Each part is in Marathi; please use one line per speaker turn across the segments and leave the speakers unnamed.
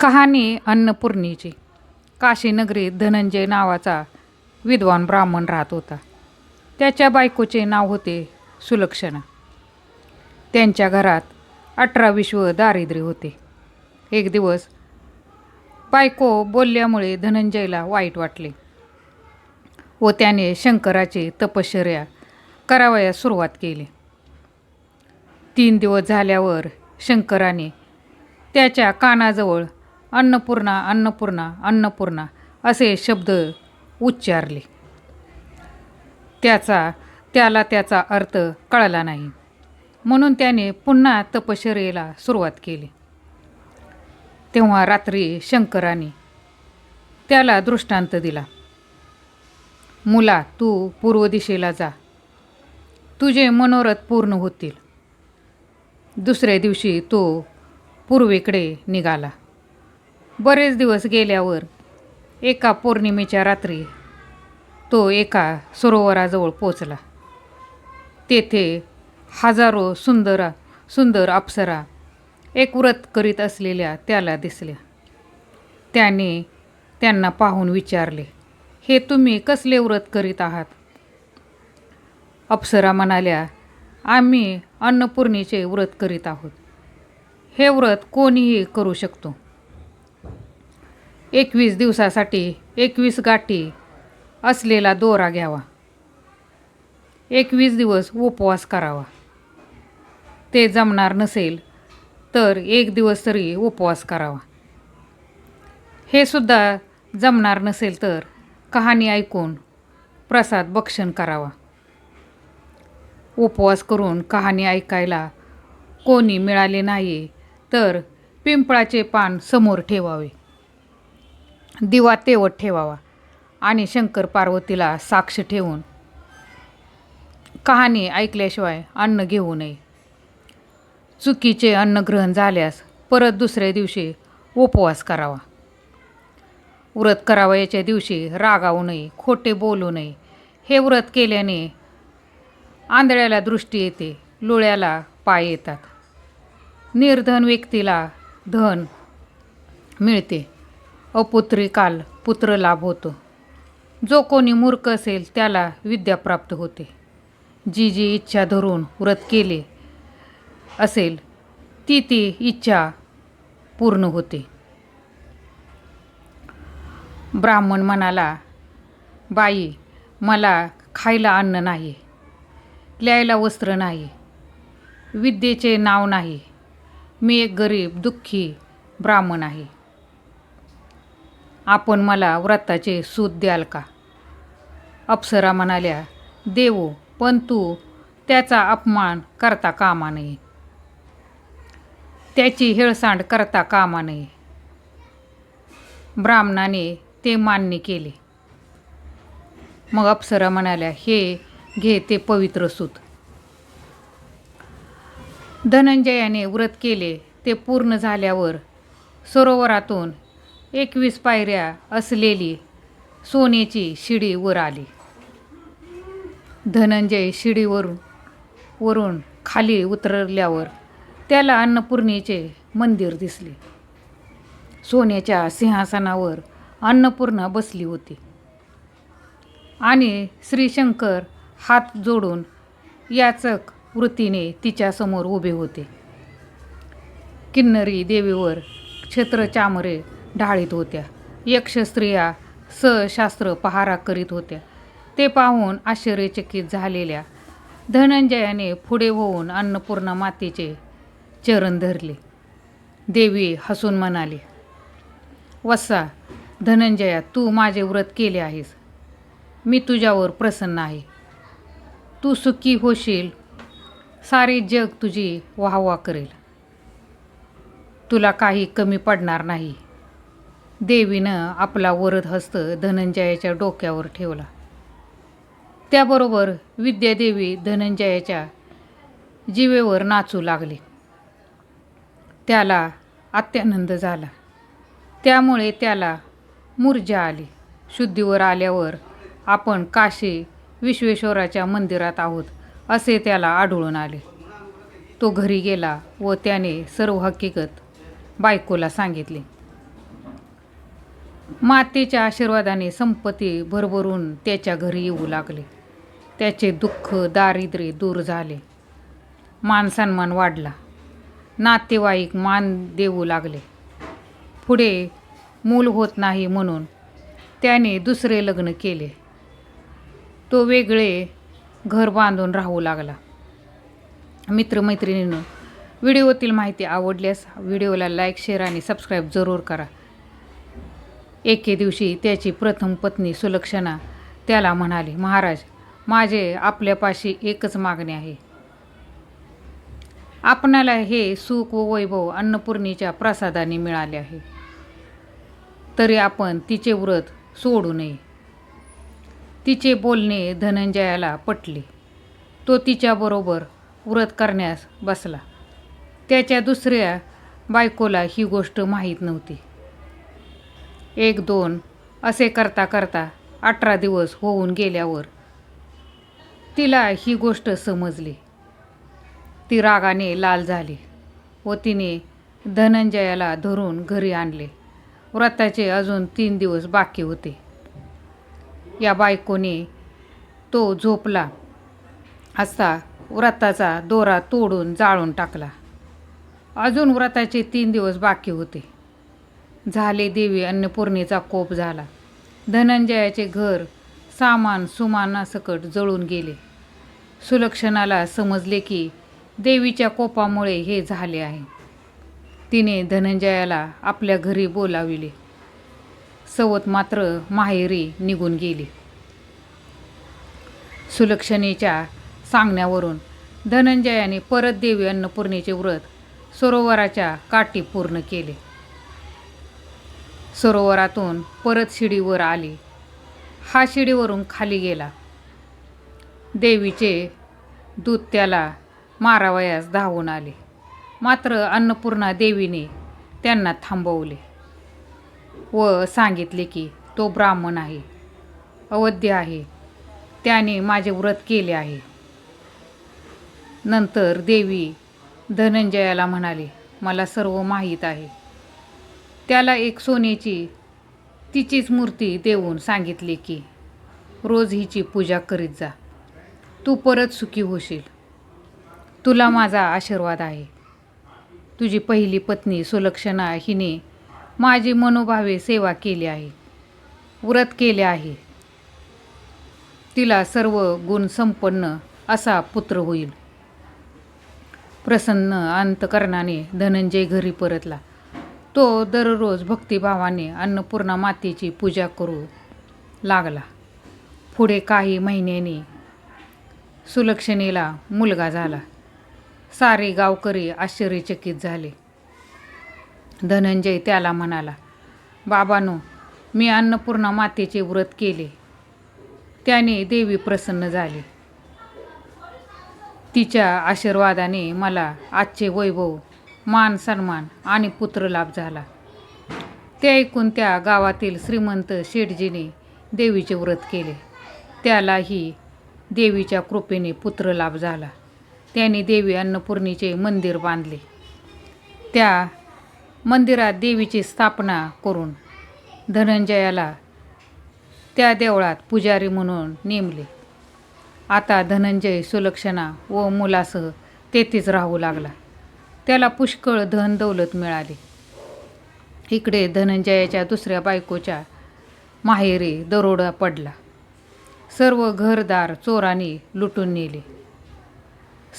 कहाणी अन्नपूर्णेची. काशीनगरीत धनंजय नावाचा विद्वान ब्राह्मण राहत होता. त्याच्या बायकोचे नाव होते सुलक्षणा. त्यांच्या घरात अठरा विश्व दारिद्र्य होते. एक दिवस बायको बोलल्यामुळे धनंजयला वाईट वाटले व त्याने शंकराची तपश्चर्या करावयास सुरुवात केली. तीन दिवस झाल्यावर शंकराने त्याच्या कानाजवळ अन्नपूर्णा अन्नपूर्णा अन्नपूर्णा असे शब्द उच्चारले. त्याचा त्याला त्याचा अर्थ कळला नाही. म्हणून त्याने पुन्हा तपश्चर्येला सुरुवात केली. तेव्हा रात्री शंकराने त्याला दृष्टांत दिला. मुला तू पूर्व दिशेला जा. तुझे मनोरथ पूर्ण होतील. दुसऱ्या दिवशी तो पूर्वेकडे निघाला. बरेच दिवस गेल्यावर एका पौर्णिमेच्या रात्री तो एका सरोवराजवळ पोचला तेथे हजारो सुंदर सुंदर अप्सरा एक व्रत करीत असलेल्या त्याला दिसल्या. त्याने त्यांना पाहून विचारले हे तुम्ही कसले व्रत करीत आहात? अप्सरा म्हणाल्या आम्ही अन्नपूर्णेचे व्रत करीत आहोत. हे व्रत कोणीही करू शकतो. एकवीस दिवसासाठी एकवीस गाठी असलेला दोरा घ्यावा. एकवीस दिवस उपवास करावा. ते जमणार नसेल तर एक दिवस तरी उपवास करावा. हे सुद्धा जमणार नसेल तर कहाणी ऐकून प्रसाद भक्षण करावा. उपवास करून कहाणी ऐकायला कोणी मिळाले नाही तर पिंपळाचे पान समोर ठेवावे. दिवा तेवत ठेवावा आणि शंकर पार्वतीला साक्ष ठेवून कहाणी ऐकल्याशिवाय अन्न घेऊ नये. चुकीचे अन्न ग्रहण झाल्यास परत दुसऱ्या दिवशी उपवास करावा. व्रत करावयाच्या दिवशी रागावू नये खोटे बोलू नये. हे व्रत केल्याने आंधळ्याला दृष्टी येते लोळ्याला पाय येतात. निर्धन व्यक्तीला धन मिळते. अपुत्री काल पुत्र लाभ होतो. जो कोणी मूर्ख असेल त्याला विद्या प्राप्त होते. जी जी इच्छा धरून व्रत केले असेल ती ती इच्छा पूर्ण होते. ब्राह्मण म्हणाला बाई मला खायला अन्न नाही लिहायला वस्त्र नाही विद्येचे नाव नाही. मी एक गरीब दुःखी ब्राह्मण आहे. आपण मला व्रताचे सूत द्याल का? अप्सरा म्हणाल्या देऊ पण तू त्याचा अपमान करता कामा नये. त्याची हेळसांड करता कामा नये. ब्राह्मणाने ते मान्य केले. मग अप्सरा म्हणाल्या हे घे ते पवित्र सूत. धनंजयाने व्रत केले ते पूर्ण झाल्यावर सरोवरातून एकवीस पायऱ्या असलेली सोन्याची शिडी वर आली. धनंजय शिडीवरून वरून खाली उतरल्यावर त्याला अन्नपूर्णेचे मंदिर दिसले. सोन्याच्या सिंहासनावर अन्नपूर्णा बसली होती. आणि श्रीशंकर हात जोडून याचक वृत्तीने तिच्यासमोर उभे होते. किन्नरी देवीवर छत्रचामरे ढाळीत होत्या. यक्षस्त्रिया सशास्त्र पहारा करीत होत्या. ते पाहून आश्चर्यचकित झालेल्या धनंजयाने पुढे होऊन अन्नपूर्णा मातेचे चरण धरले. देवी हसून म्हणाली वत्सा धनंजया तू माझे व्रत केले आहेस. मी तुझ्यावर प्रसन्न आहे. तू सुखी होशील. सारे जग तुझी वाहवा करेल. तुला काही कमी पडणार नाही. देवीनं आपला वरद हस्त धनंजयाच्या डोक्यावर ठेवला. त्याबरोबर विद्यादेवी धनंजयाच्या जीवेवर नाचू लागली. त्याला अत्यानंद झाला. त्यामुळे त्याला मूर्जा आली. शुद्धीवर आल्यावर आपण काशी विश्वेश्वराच्या मंदिरात आहोत असे त्याला आढळून आले. तो घरी गेला व त्याने सर्व हकीकत बायकोला सांगितले. मातेच्या आशीर्वादाने संपत्ती भरभरून त्याच्या घरी येऊ लागले. त्याचे दुःख दारिद्र्य दूर झाले. मानसन्मान वाढला. नातेवाईक मान देऊ लागले. पुढे मूल होत नाही म्हणून त्याने दुसरे लग्न केले. तो वेगळे घर बांधून राहू लागला. मित्रमैत्रिणीनं व्हिडिओतील माहिती आवडल्यास व्हिडिओला लाईक शेअर आणि सबस्क्राईब जरूर करा. एके दिवशी त्याची प्रथम पत्नी सुलक्षणा त्याला म्हणाली महाराज माझे आपल्यापाशी एकच मागणे आहे. आपणाला हे सुख व वैभव अन्नपूर्णीच्या प्रसादाने मिळाले आहे. तरी आपण तिचे व्रत सोडू नये. तिचे बोलणे धनंजयाला पटले. तो तिच्याबरोबर व्रत करण्यास बसला. त्याच्या दुसऱ्या बायकोला ही गोष्ट माहीत नव्हती. एक दोन असे करता करता अठरा दिवस होऊन गेल्यावर तिला ही गोष्ट समजली. ती रागाने लाल झाली व तिने धनंजयाला धरून घरी आणले. व्रताचे अजून तीन दिवस बाकी होते. या बायकोने तो झोपला असता व्रताचा दोरा तोडून जाळून टाकला. अजून व्रताचे तीन दिवस बाकी होते. झाले देवी अन्नपूर्णेचा कोप झाला. धनंजयाचे घर सामान सुमानासकट जळून गेले. सुलक्षणाला समजले की देवीच्या कोपामुळे हे झाले आहे. तिने धनंजयाला आपल्या घरी बोलाविले. सवत मात्र माहेरी निघून गेली. सुलक्षणेच्या सांगण्यावरून धनंजयाने परत देवी अन्नपूर्णेचे व्रत सरोवराच्या काठी पूर्ण केले. सरोवरातून परत शिडीवर आली. हा शिडीवरून खाली गेला. देवीचे दूत त्याला मारावयास धावून आले. मात्र अन्नपूर्णा देवीने त्यांना थांबवले व सांगितले की तो ब्राह्मण आहे. अवध्य आहे. त्याने माझे व्रत केले आहे. नंतर देवी धनंजयाला म्हणाली मला सर्व माहीत आहे. त्याला एक सोन्याची तिचीच मूर्ती देऊन सांगितली की रोज हिची पूजा करीत जा. तू परत सुखी होशील. तुला माझा आशीर्वाद आहे. तुझी पहिली पत्नी सुलक्षणा हिने माझी मनोभावे सेवा केली आहे. व्रत केले आहे. तिला सर्व गुण संपन्न असा पुत्र होईल. प्रसन्न अंतकरणाने धनंजय घरी परतला. तो दररोज भक्तिभावाने अन्नपूर्णा मातेची पूजा करू लागला. पुढे काही महिन्यांनी सुलक्षणेला मुलगा झाला. सारे गावकरी आश्चर्यचकित झाले. धनंजय त्याला म्हणाला बाबानो मी अन्नपूर्णा मातेचे व्रत केले. त्याने देवी प्रसन्न झाली. तिच्या आशीर्वादाने मला आजचे वैभव मान सन्मान आणि पुत्रलाभ झाला. ते ऐकून त्या गावातील श्रीमंत शेठजीने देवीचे व्रत केले. त्यालाही देवीच्या कृपेने पुत्रलाभ झाला. त्याने देवी अन्नपूर्णेचे मंदिर बांधले. त्या मंदिरात देवीची स्थापना करून धनंजयाला त्या देवळात पुजारी म्हणून नेमले. आता धनंजय सुलक्षणा व मुलासह तेथेच राहू लागला. त्याला पुष्कळ धन दौलत मिळाली. इकडे धनंजयाच्या दुसऱ्या बायकोच्या माहेरी दरोडा पडला. सर्व घरदार चोरांनी लुटून नेले.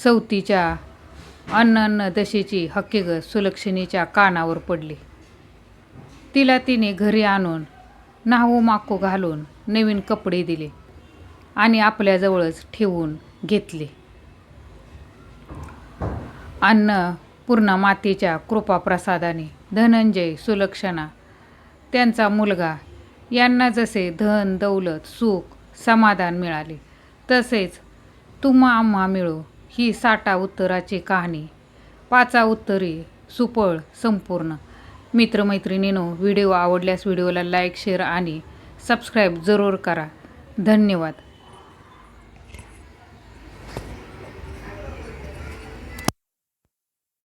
सवतीच्या अन्न दशेची हकीकत सुलक्षणीच्या कानावर पडली. तिला तिने घरी आणून नाहू माको घालून नवीन कपडे दिले आणि आपल्याजवळच ठेवून घेतले. अन्न पूर्ण मातेच्या कृपाप्रसादाने धनंजय सुलक्षणा त्यांचा मुलगा यांना जसे धन दौलत सुख समाधान मिळाले तसेच तुम्हा आम्हा मिळो ही साठा उत्तराची कहाणी. पाचा उत्तरी सुपळ संपूर्ण. मित्रमैत्रिणीनो व्हिडिओ आवडल्यास व्हिडिओला लाईक शेअर आणि सबस्क्राईब जरूर करा. धन्यवाद.